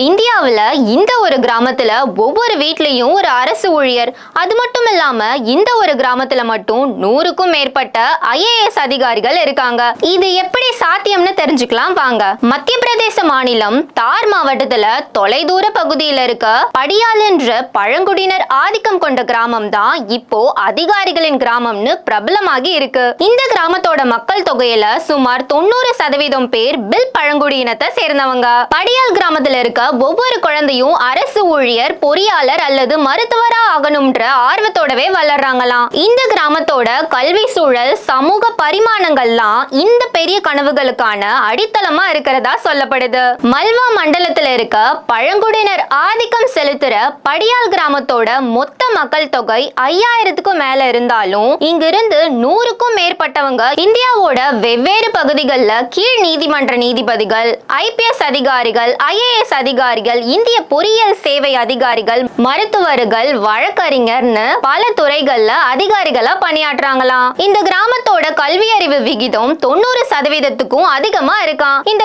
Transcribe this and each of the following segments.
இந்தியாவில் இந்த ஒரு கிராமத்தில் ஒவ்வொரு வீட்லேயும் ஒரு அரசு ஊழியர். அது மட்டும் இல்லாமல் இந்த ஒரு கிராமத்தில் மட்டும் நூறுக்கும் மேற்பட்ட ஐஏஎஸ் அதிகாரிகள் இருக்காங்க. இது எப்படி சாத்தியம்னு தெரிஞ்சுக்கலாம் வாங்க. மத்திய பிரதேச மாநிலம் தார் மாவட்டத்தில் தொலைதூர பகுதியில் இருக்க படியால் என்ற பழங்குடியினர் ஆதிக்கம் கொண்ட கிராமம் தான் இப்போ அதிகாரிகளின் கிராமம்னு பிரபலமாகி இருக்கு. இந்த கிராமத்தோட மக்கள் தொகையில சுமார் தொண்ணூறு சதவீதம் பேர் பில் பழங்குடியினத்தை சேர்ந்தவங்க. படியால் கிராமத்தில் இருக்க ஒவ்வொரு குழந்தையும் அரசு ஊழியர் பொறியாளர் அல்லது மருத்துவரா ஆகணும்ன்ற ஆர்வத்தோடவே வளர்றாங்களாம். இந்த கிராமத்தோட கல்வி சூழல் சமூக பரிமாணங்கள்லாம் இந்த பெரிய கனவுகளுக்கான அடித்தளமா இருக்கிறதா சொல்லப்படுது. மல்வா மண்டலத்துல இருக்க பழங்குடியினர் ஆதிக்கம் செலுத்துற படியால் கிராமத்தோட மொத்த மக்கள் தொகை ஐயாயிரத்துக்கும் மேல இருந்தாலும் இங்கிருந்து நூறுக்கும் மேற்பட்டவங்க இந்தியாவோட வெவ்வேறு பகுதிகளில் கீழ் நீதிமன்ற நீதிபதிகள் ஐபிஎஸ் அதிகாரிகள் ஐஏஎஸ் அதிகாரிகள் அதிகாரிகள் இந்திய பொறியியல் சேவை அதிகாரிகள் மருத்துவர்கள் வழக்கறிஞர்னு பல துறைகள்ல அதிகாரிகளா பணியாற்றுறாங்களாம் இந்த கிராமத்தோட கல்வி அறிவு விகிதம் தொண்ணூறு சதவீதத்துக்கும் அதிகமா இருக்காம். இந்த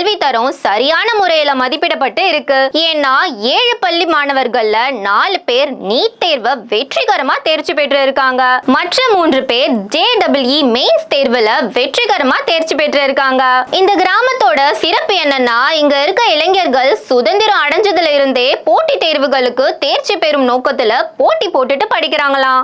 கல்வி தரம் சரியான முறையில மதிப்பிடப்பட்டு இருக்கு. ஏன்னா ஏழு பள்ளி மாணவர்கள்ல நாலு பேர் நீட் தேர்வை வெற்றிகரமா தேர்ச்சி பெற்று இருக்காங்க. மற்ற மூன்று பேர் ஜே டபிள்இ மெயின்ஸ் தேர்வுல வெற்றிகரமா தேர்ச்சி பெற்று இருக்காங்க. இந்த கிராமத்தோட சிறப்பு என்னன்னா இங்க இருக்க இளைஞர்கள் சுதந்திரம் அடைஞ்சதுல இருந்தே போட்டி தேர்வுகளுக்கு தேர்ச்சி பெறும் நோக்கத்துல போட்டி போட்டுட்டு படிக்கிறாங்களாம்.